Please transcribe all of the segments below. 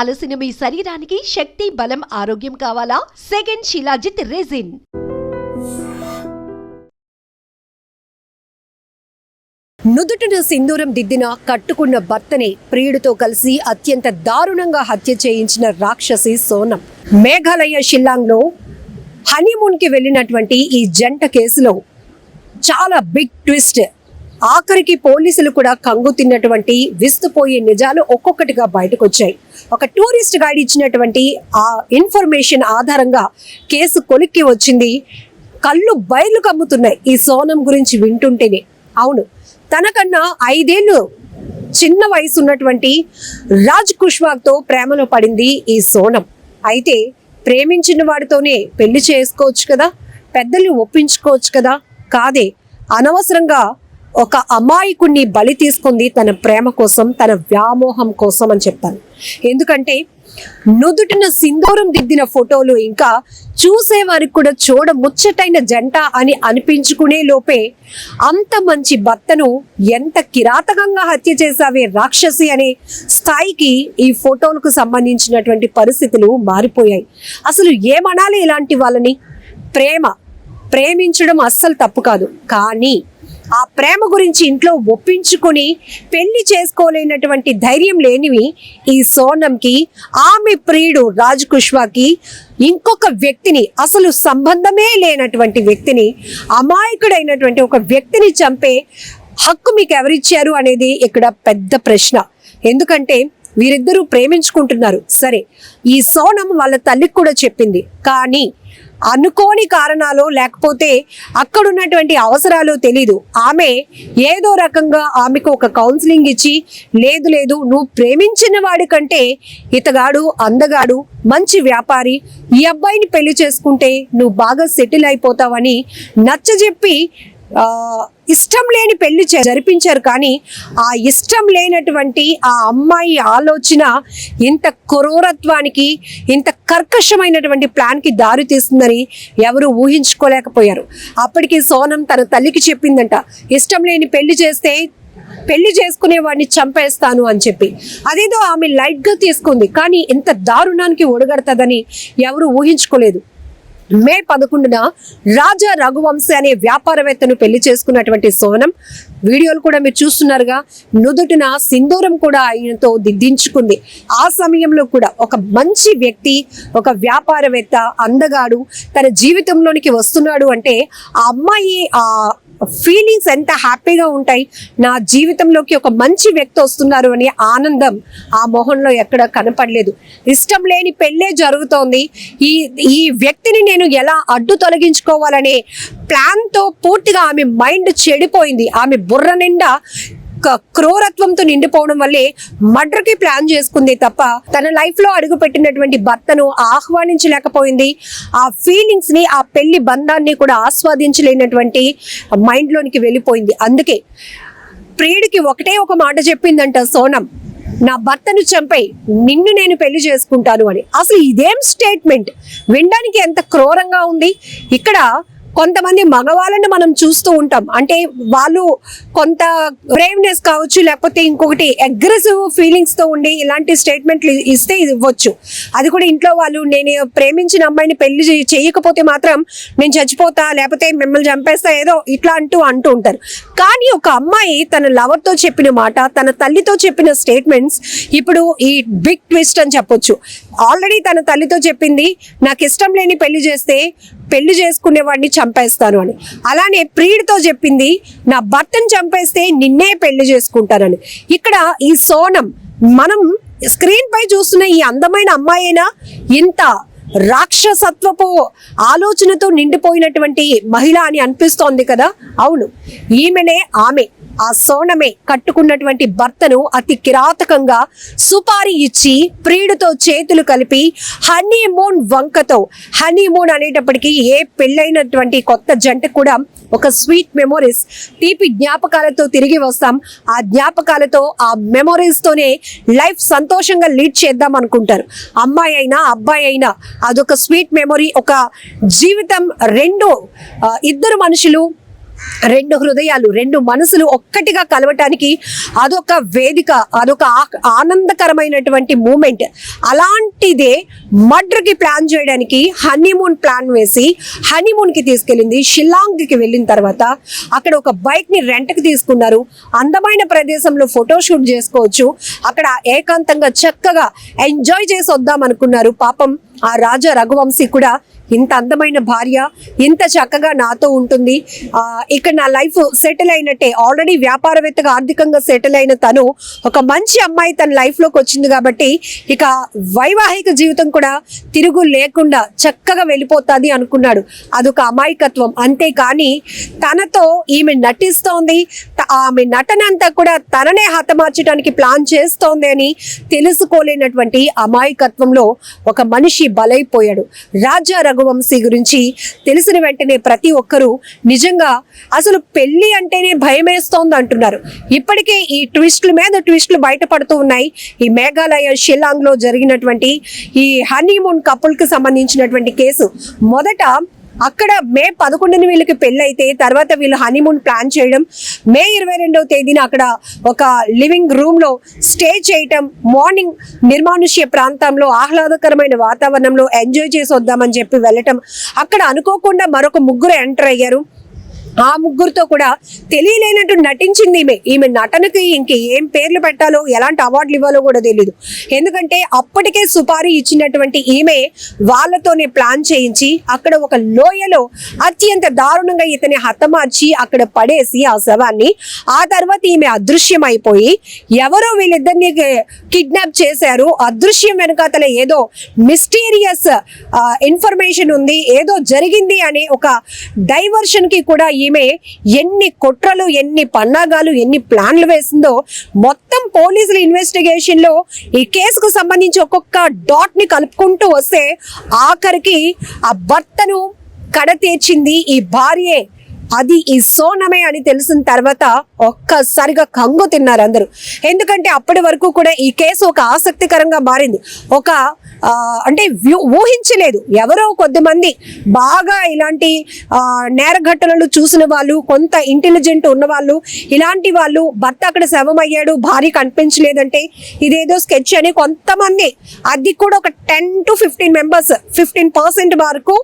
అలసిన మీ శరీరానికి శక్తి బలం ఆరోగ్యం కావాలా? Second shilajit resin. నుదుటిన సింధూరం దిద్దిన కట్టుకున్న భర్తని ప్రియుడితో కలిసి అత్యంత దారుణంగా హత్య చేయించిన రాక్షసి సోనం. మేఘాలయ షిల్లాంగ్లో హనీమూన్కి వెళ్ళినటువంటి ఈ జంట కేసులో చాలా బిగ్ ట్విస్ట్. ఆఖరికి పోలీసులు కూడా కంగు తిన్నటువంటి విస్తుపోయే నిజాలు ఒక్కొక్కటిగా బయటకు వచ్చాయి ఒక టూరిస్ట్ గైడ్ ఇచ్చినటువంటి ఆ ఇన్ఫర్మేషన్ ఆధారంగా కేసు కొలిక్కి వచ్చింది. కళ్ళు బయలు కమ్ముతున్నాయి ఈ సోనం గురించి వింటుంటేనే. అవును తనకన్నా ఐదేళ్ళు చిన్న వయసు ఉన్నటువంటి రాజ్ కుష్వాగ్తో ప్రేమలో పడింది ఈ సోనం. అయితే ప్రేమించిన వాడితోనే పెళ్ళి చేసుకోవచ్చు కదా పెద్దలు ఒప్పించుకోవచ్చు కదా కాదే అనవసరంగా ఒక అమాయకుణ్ణి బలి తీసుకుంది తన ప్రేమ కోసం తన వ్యామోహం కోసం అని చెప్తాను ఎందుకంటే నుదుటిన సింధూరం దిద్దిన ఫోటోలు ఇంకా చూసే వారికి కూడా చూడ ముచ్చటైన జంట అని అనిపించుకునే లోపే అంత మంచి భర్తను ఎంత కిరాతకంగా హత్య చేశావే రాక్షసి అనే స్థాయికి ఈ ఫోటోలకు సంబంధించినటువంటి పరిస్థితులు మారిపోయాయి. అసలు ఏమనాలి ఇలాంటి వాళ్ళని? ప్రేమ. ప్రేమించడం అస్సలు తప్పు కాదు. కానీ ఆ ప్రేమ గురించి ఇంట్లో ఒప్పించుకొని పెళ్ళి చేసుకోలేనటువంటి ధైర్యం లేనివి ఈ సోనంకి ఆమె ప్రియుడు రాజ్ కుష్వాకి ఇంకొక వ్యక్తిని అసలు సంబంధమే లేనటువంటి వ్యక్తిని అమాయకుడైనటువంటి ఒక వ్యక్తిని చంపే హక్కు మీకు ఎవరిచ్చారు అనేది ఇక్కడ పెద్ద ప్రశ్న. ఎందుకంటే వీరిద్దరూ ప్రేమించుకుంటున్నారు. సరే ఈ సోనం వాళ్ళ తల్లికి కూడా చెప్పింది. కానీ అనుకోని కారణాలు లేకపోతే అక్కడున్నటువంటి అవసరాలు తెలీదు. ఆమె ఏదో రకంగా ఆమెకు ఒక కౌన్సిలింగ్ ఇచ్చి లేదు లేదు నువ్వు ప్రేమించిన వాడి కంటే ఇతగాడు అందగాడు మంచి వ్యాపారి ఈ అబ్బాయిని పెళ్ళి చేసుకుంటే నువ్వు బాగా సెటిల్ అయిపోతావని నచ్చజెప్పి ఇష్టం లేని పెళ్ళి చే- జరిపించారు కానీ ఆ ఇష్టం లేనటువంటి ఆ అమ్మాయి ఆలోచన ఇంత క్రూరత్వానికి ఇంత కర్కశమైనటువంటి ప్లాన్కి దారి తీస్తుందని ఎవరు ఊహించుకోలేకపోయారు. అప్పటికి సోనం తన తల్లికి చెప్పిందంట ఇష్టం లేని పెళ్ళి చేస్తే పెళ్ళి చేసుకునే వాడిని చంపేస్తాను అని చెప్పి. అదేదో ఆమె లైట్గా తీసుకుంది కానీ ఇంత దారుణానికి ఒడగడతదని ఎవరు ఊహించుకోలేదు. మే పదకొండున రాజా రఘువంశీ అనే వ్యాపారవేత్తను పెళ్ళి చేసుకున్నటువంటి సోనం. వీడియోలు కూడా మీరు చూస్తున్నారుగా. నుదుటిన సింధూరం కూడా ఆయనతో దిద్దించుకుంది. ఆ సమయంలో కూడా ఒక మంచి వ్యక్తి ఒక వ్యాపారవేత్త అందగాడు తన జీవితంలోనికి వస్తున్నాడు అంటే ఆ అమ్మాయి ఆ ఫీలింగ్స్ ఎంత హ్యాపీగా ఉంటాయి నా జీవితంలోకి ఒక మంచి వ్యక్తి వస్తున్నారు అనే ఆనందం ఆ మొహంలో ఎక్కడ కనపడలేదు. ఇష్టం లేని పెళ్ళే జరుగుతోంది. ఈ ఈ వ్యక్తిని నేను ఎలా అడ్డు తొలగించుకోవాలనే ప్లాన్తో పూర్తిగా ఆమె మైండ్ చెడిపోయింది. ఆమె బుర్ర నిండా క్రూరత్వంతో నిండిపోవడం వల్లే మర్డర్కి ప్లాన్ చేసుకుంది తప్ప తన లైఫ్లో అడుగు పెట్టినటువంటి భర్తను ఆహ్వానించలేకపోయింది. ఆ ఫీలింగ్స్ని ఆ పెళ్ళి బంధాన్ని కూడా ఆస్వాదించలేనటువంటి మైండ్ లోనికి వెళ్ళిపోయింది. అందుకే ప్రియుడికి ఒకటే ఒక మాట చెప్పిందంట సోనం నా భర్తను చంపై నిన్ను నేను పెళ్ళి చేసుకుంటాను అని. అసలు ఇదేం స్టేట్మెంట్? వినడానికి ఎంత క్రూరంగా ఉంది. ఇక్కడ కొంతమంది మగవాళ్ళని మనం చూస్తూ ఉంటాం. అంటే వాళ్ళు కొంత బ్రేవ్నెస్ కావచ్చు లేకపోతే ఇంకొకటి అగ్రెసివ్ ఫీలింగ్స్తో ఉండి ఇలాంటి స్టేట్మెంట్లు ఇస్తే ఇది ఇవ్వచ్చు. అది కూడా ఇంట్లో వాళ్ళు నేను ప్రేమించిన అమ్మాయిని పెళ్ళి చేయకపోతే మాత్రం నేను చచ్చిపోతా లేకపోతే మిమ్మల్ని చంపేస్తా ఏదో ఇట్లా అంటూ అంటూ ఉంటారు. కానీ ఒక అమ్మాయి తన లవర్తో చెప్పిన మాట తన తల్లితో చెప్పిన స్టేట్మెంట్స్ ఇప్పుడు ఈ బిగ్ ట్విస్ట్ అని చెప్పొచ్చు. ఆల్రెడీ తన తల్లితో చెప్పింది నాకు ఇష్టం లేని పెళ్ళి చేస్తే పెళ్ళి చేసుకునే వాడిని చంపేస్తాను అని. అలానే ప్రియుడితో చెప్పింది నా భర్తను చంపేస్తే నిన్నే పెళ్ళి చేసుకుంటానని. ఇక్కడ ఈ సోనం మనం స్క్రీన్ పై చూస్తున్న ఈ అందమైన అమ్మాయినా? ఇంత రాక్షసత్వపు ఆలోచనతో నిండిపోయినటువంటి మహిళ అని అనిపిస్తోంది కదా? అవును ఈమెనే ఆమె. ఆ సోనమే కట్టుకున్నటువంటి భర్తను అతి కిరాతకంగా సుపారీ ఇచ్చి ప్రియుడితో చేతులు కలిపి హనీమూన్ వంకతో హనీమూన్ అనేటప్పటికీ ఏ పెళ్ళైనటువంటి కొత్త జంట కూడా ఒక స్వీట్ మెమొరీస్ తీపి జ్ఞాపకాలతో తిరిగి వస్తాం. ఆ జ్ఞాపకాలతో ఆ మెమొరీస్తోనే లైఫ్ సంతోషంగా లీడ్ చేద్దాం అనుకుంటారు. అమ్మాయి అయినా అబ్బాయి అయినా అదొక స్వీట్ మెమొరీ ఒక జీవితం రెండు ఇద్దరు మనుషులు రెండు హృదయాలు రెండు మనసులు ఒక్కటిగా కలవటానికి అదొక వేదిక అదొక ఆ- ఆనందకరమైనటువంటి మూమెంట్. అలాంటిదే మడ్రకి ప్లాన్ చేయడానికి హనీమూన్ ప్లాన్ వేసి హనీమూన్కి తీసుకెళ్ళింది షిల్లాంగ్కి వెళ్ళిన తర్వాత అక్కడ ఒక బైక్ని రెంట్కి తీసుకున్నారు. అందమైన ప్రదేశంలో ఫోటోషూట్ చేసుకోవచ్చు. అక్కడ ఏకాంతంగా చక్కగా ఎంజాయ్ చేసి వద్దాం అనుకున్నారు పాపం ఆ రాజా రఘువంశీ కూడా ఇంత అందమైన భార్య ఇంత చక్కగా నాతో ఉంటుంది. ఇక్కడ నా లైఫ్ సెటిల్ అయినట్టే. ఆల్రెడీ వ్యాపారవేత్తగా ఆర్థికంగా సెటిల్ అయిన తను ఒక మంచి అమ్మాయి తన లైఫ్లోకి వచ్చింది కాబట్టి ఇక వైవాహిక జీవితం కూడా తిరుగు లేకుండా చక్కగా వెళ్ళిపోతుంది అనుకున్నాడు. అదొక అమాయకత్వం. అంతేకాని తనతో ఈమె నటిస్తోంది. ఆమె నటన అంతా కూడా తననే హతమార్చడానికి ప్లాన్ చేస్తోంది అని తెలుసుకోలేనటువంటి అమాయకత్వంలో ఒక మనిషి బలైపోయాడు. రాజా రఘు రఘువంశీ గురించి తెలిసిన వెంటనే ప్రతి ఒక్కరూ నిజంగా అసలు పెళ్ళి అంటేనే భయమేస్తోంది అంటున్నారు. ఇప్పటికే ఈ ట్విస్ట్ల మీద ట్విస్ట్లు బయటపడుతూ ఉన్నాయి. ఈ మేఘాలయ షిల్లాంగ్లో జరిగినటువంటి ఈ హనీమూన్ కపుల్కి సంబంధించినటువంటి కేసు. మొదట అక్కడ మే పదకొండున వీళ్ళకి పెళ్ళైతే తర్వాత వీళ్ళు హనీమూన్ ప్లాన్ చేయడం. మే ఇరవై రెండవ తేదీన అక్కడ ఒక లివింగ్ రూమ్లో స్టే చేయటం మార్నింగ్ నిర్మానుష్య ప్రాంతంలో ఆహ్లాదకరమైన వాతావరణంలో ఎంజాయ్ చేసి వద్దామని చెప్పి వెళ్ళటం. అక్కడ అనుకోకుండా మరొక ముగ్గురు ఎంటర్ అయ్యారు. ఆ ముగ్గురుతో కూడా తెలియలేనట్టు నటించింది ఈమె. ఈమె నటనకి ఇంక ఏం పేర్లు పెట్టాలో ఎలాంటి అవార్డులు ఇవ్వాలో కూడా తెలియదు ఎందుకంటే అప్పటికే సుపారీ ఇచ్చినటువంటి ఈమె వాళ్ళతోనే ప్లాన్ చేయించి అక్కడ ఒక లోయలో అత్యంత దారుణంగా ఇతని హతమార్చి అక్కడ పడేసి ఆ శవాన్ని. ఆ తర్వాత ఈమె అదృశ్యం అయిపోయి ఎవరో వీళ్ళిద్దరిని కిడ్నాప్ చేశారు. అదృశ్యం వెనకాతల ఏదో మిస్టీరియస్ ఇన్ఫర్మేషన్ ఉంది. ఏదో జరిగింది అనే ఒక డైవర్షన్కి కూడా ఈమె ఎన్ని కుట్రలు ఎన్ని పన్నాగాలు ఎన్ని ప్లాన్లు వేసిందో మొత్తం పోలీసుల ఇన్వెస్టిగేషన్లో ఈ కేసుకు సంబంధించి ఒక్కొక్క డాట్ని కలుపుకుంటూ వస్తే ఆఖరికి ఆ భర్తను కడతీర్చింది ఈ భార్యే. అది ఈ సోనమే అని తెలిసిన తర్వాత ఒక్కసారిగా కంగు తిన్నారు అందరూ. ఎందుకంటే అప్పటి వరకు కూడా ఈ కేసు ఒక ఆసక్తికరంగా మారింది. ఒక అంటే వ్యూ- ఊహించలేదు. ఎవరో కొద్దిమంది బాగా ఇలాంటి ఆ, నేర ఘటనలు చూసిన వాళ్ళు కొంత ఇంటెలిజెంట్ ఉన్నవాళ్ళు ఇలాంటి వాళ్ళు భర్త అక్కడ శవం అయ్యాడు భార్య కనిపించలేదంటే ఇదేదో స్కెచ్ అని కొంతమంది అది కూడా ఒక ten to fifteen members fifteen percent వరకు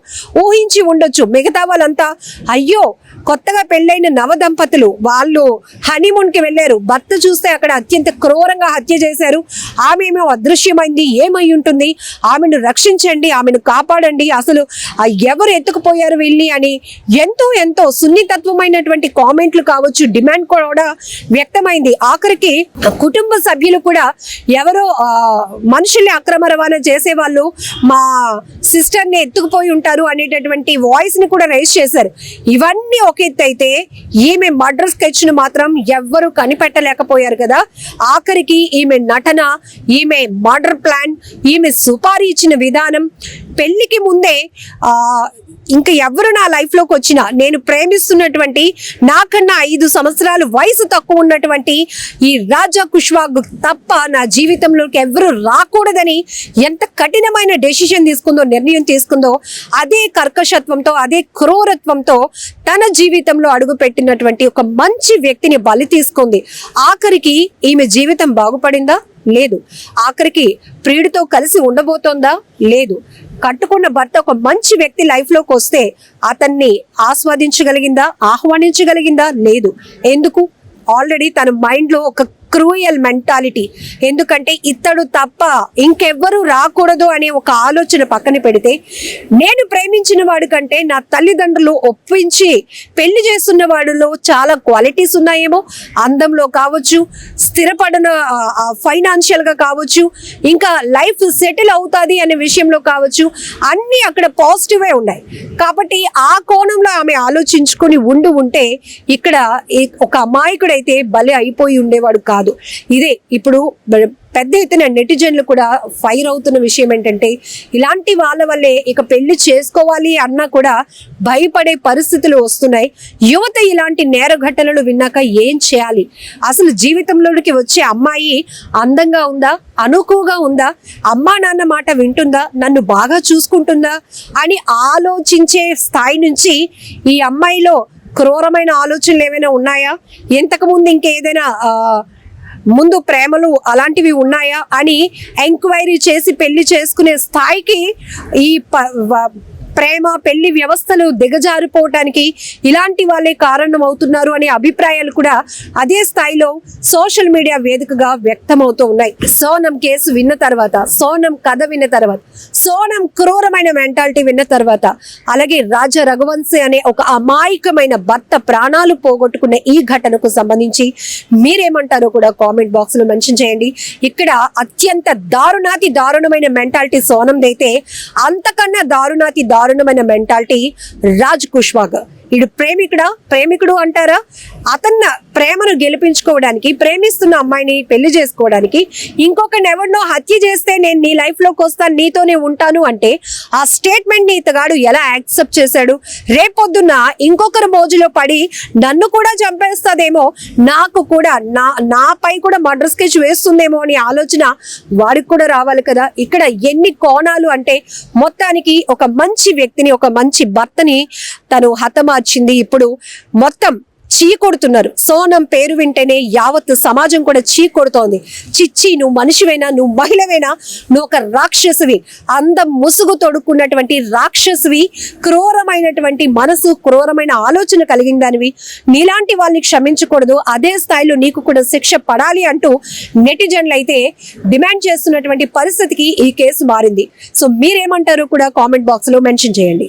ఊహించి ఉండొచ్చు. మిగతా వాళ్ళంతా అయ్యో కొత్తగా పెళ్ళైన నవ దంపతులు వాళ్ళు హనీమూన్కి వెళ్ళారు. భర్త చూస్తే అక్కడ అత్యంత క్రూరంగా హత్య చేశారు. ఆమె ఏమో అదృశ్యమైంది ఏమై ఉంటుంది? ఆమెను రక్షించండి ఆమెను కాపాడండి. అసలు ఎవరు ఎత్తుకుపోయారు వీళ్ళని అని ఎంతో ఎంతో సున్నితత్వమైనటువంటి కామెంట్లు కావచ్చు డిమాండ్ కూడా వ్యక్తమైంది. ఆఖరికి కుటుంబ సభ్యులు కూడా ఎవరో మనుషుల్ని అక్రమ రవాణా చేసే వాళ్ళు మా సిస్టర్ని ఎత్తుకుపోయి ఉంటారు అనేటటువంటి వాయిస్ని కూడా రైజ్ చేశారు. ఇవన్నీ ఒక ఎత్తు అయితే ఈమె మర్డర్ స్కెచ్ను మాత్రం ఎవ్వరు కనిపెట్టలేకపోయారు కదా. ఆఖరికి ఈమె నటన ఈమె మర్డర్ ప్లాన్ ఈమె సుపారీ ఇచ్చిన విధానం పెళ్ళికి ముందే ఆ ఇంకా ఎవరు నా లైఫ్లోకి వచ్చినా నేను ప్రేమిస్తున్నటువంటి నాకన్నా ఐదు సంవత్సరాలు వయసు తక్కువ ఉన్నటువంటి ఈ రాజా కుష్వాగ్ తప్ప నా జీవితంలోకి ఎవరు రాకూడదని ఎంత కఠినమైన డెసిషన్ తీసుకుందో నిర్ణయం తీసుకుందో అదే కర్కశత్వంతో అదే క్రూరత్వంతో తన జీవితంలో అడుగు పెట్టినటువంటి ఒక మంచి వ్యక్తిని బలి తీసుకుంది. ఆఖరికి ఈమె జీవితం బాగుపడిందా? లేదు. ఆఖరికి ప్రియుడితో కలిసి ఉండబోతోందా? లేదు. కట్టుకున్న భర్త ఒక మంచి వ్యక్తి లైఫ్లోకి వస్తే అతన్ని ఆస్వాదించగలిగిందా? ఆహ్వానించగలిగిందా? లేదు. ఎందుకు? ఆల్రెడీ తన మైండ్లో ఒక క్రూయల్ మెంటాలిటీ. ఎందుకంటే ఇతడు తప్ప ఇంకెవ్వరూ రాకూడదు అనే ఒక ఆలోచన పక్కన పెడితే నేను ప్రేమించిన వాడు కంటే నా తల్లిదండ్రులు ఒప్పించి పెళ్ళి చేస్తున్న వాడిలో చాలా క్వాలిటీస్ ఉన్నాయేమో. అందంలో కావచ్చు స్థిరపడిన ఫైనాన్షియల్గా కావచ్చు ఇంకా లైఫ్ సెటిల్ అవుతుంది అనే విషయంలో కావచ్చు అన్నీ అక్కడ పాజిటివే ఉన్నాయి. కాబట్టి ఆ కోణంలో ఆమె ఆలోచించుకొని ఉండి ఉంటే ఇక్కడ ఒక అమాయకుడైతే బలి అయిపోయి ఉండేవాడు కాదు ఇదే ఇప్పుడు పెద్ద ఎత్తున నెటిజన్లు కూడా ఫైర్ అవుతున్న విషయం ఏంటంటే ఇలాంటి వాళ్ళ వల్లే ఇక పెళ్ళి చేసుకోవాలి అన్నా కూడా భయపడే పరిస్థితులు వస్తున్నాయి. యువత ఇలాంటి నేర ఘటనలు విన్నాక ఏం చేయాలి? అసలు జీవితంలోకి వచ్చే అమ్మాయి అందంగా ఉందా? అనుకువగా ఉందా? అమ్మా నాన్న మాట వింటుందా? నన్ను బాగా చూసుకుంటుందా? అని ఆలోచించే స్థాయి నుంచి ఈ అమ్మాయిలో క్రూరమైన ఆలోచనలు ఏమైనా ఉన్నాయా? ఇంతకుముందు ఇంకేదైనా ఆ, ముందు ప్రేమలు అలాంటివి ఉన్నాయా అని ఎంక్వైరీ చేసి పెళ్ళి చేసుకునే స్థాయికి ఈ ప- ప్రేమ పెళ్ళి వ్యవస్థలు దిగజారిపోవటానికి ఇలాంటి వాళ్ళే కారణం అవుతున్నారు అనే అభిప్రాయాలు కూడా అదే స్థాయిలో సోషల్ మీడియా వేదికగా వ్యక్తమవుతూ ఉన్నాయి. సోనం కేసు విన్న తర్వాత సోనం కథ విన్న తర్వాత సోనం క్రూరమైన మెంటాలిటీ విన్న తర్వాత అలాగే రాజా రఘువంశీ అనే ఒక అమాయకమైన భర్త ప్రాణాలు పోగొట్టుకున్న ఈ ఘటనకు సంబంధించి మీరేమంటారో కూడా కామెంట్ బాక్స్లో మెన్షన్ చేయండి. ఇక్కడ అత్యంత దారుణాతి దారుణమైన మెంటాలిటీ సోనందైతే అంతకన్నా దారుణాతి దారు దారుణమైన మెంటాలిటీ రాజ్ కుష్వాగ్. ఇడు ప్రేమికుడా? ప్రేమికుడు అంటారా? అతన్న ప్రేమను గెలిపించుకోవడానికి ప్రేమిస్తున్న అమ్మాయిని పెళ్ళి చేసుకోవడానికి ఇంకొకరిని ఎవరినో హత్య చేస్తే నేను నీ లైఫ్లోకి వస్తాను నీతోనే ఉంటాను అంటే ఆ స్టేట్మెంట్ని ఇతగాడు ఎలా యాక్సెప్ట్ చేశాడు? రేపొద్దున్న ఇంకొకరి మోజులో పడి నన్ను కూడా చంపేస్తుందేమో నాకు కూడా నా నాపై కూడా మర్డర్ స్కెచ్ వేస్తుందేమో అనే ఆలోచన వాడికి కూడా రావాలి కదా. ఇక్కడ ఎన్ని కోణాలు అంటే మొత్తానికి ఒక మంచి వ్యక్తిని ఒక మంచి భర్తని తను హతమార్చింది. ఇప్పుడు మొత్తం చీ కొడుతున్నారు సోనం పేరు వింటేనే యావత్ సమాజం కూడా చీకొడుతోంది. చిచ్చి నువ్వు మనిషివేనా? నువ్వు మహిళవైనా? నువ్వు ఒక రాక్షసువి. అందం ముసుగు తొడుక్కున్నటువంటి రాక్షసువి క్రూరమైనటువంటి మనసు క్రూరమైన ఆలోచన కలిగిన దానివి. నీలాంటి వాళ్ళని క్షమించకూడదు. అదే స్థాయిలో నీకు కూడా శిక్ష పడాలి అంటూ నెటిజన్లు అయితే డిమాండ్ చేస్తున్నటువంటి పరిస్థితికి ఈ కేసు మారింది. సో మీరేమంటారు కూడా కామెంట్ బాక్స్లో మెన్షన్ చేయండి.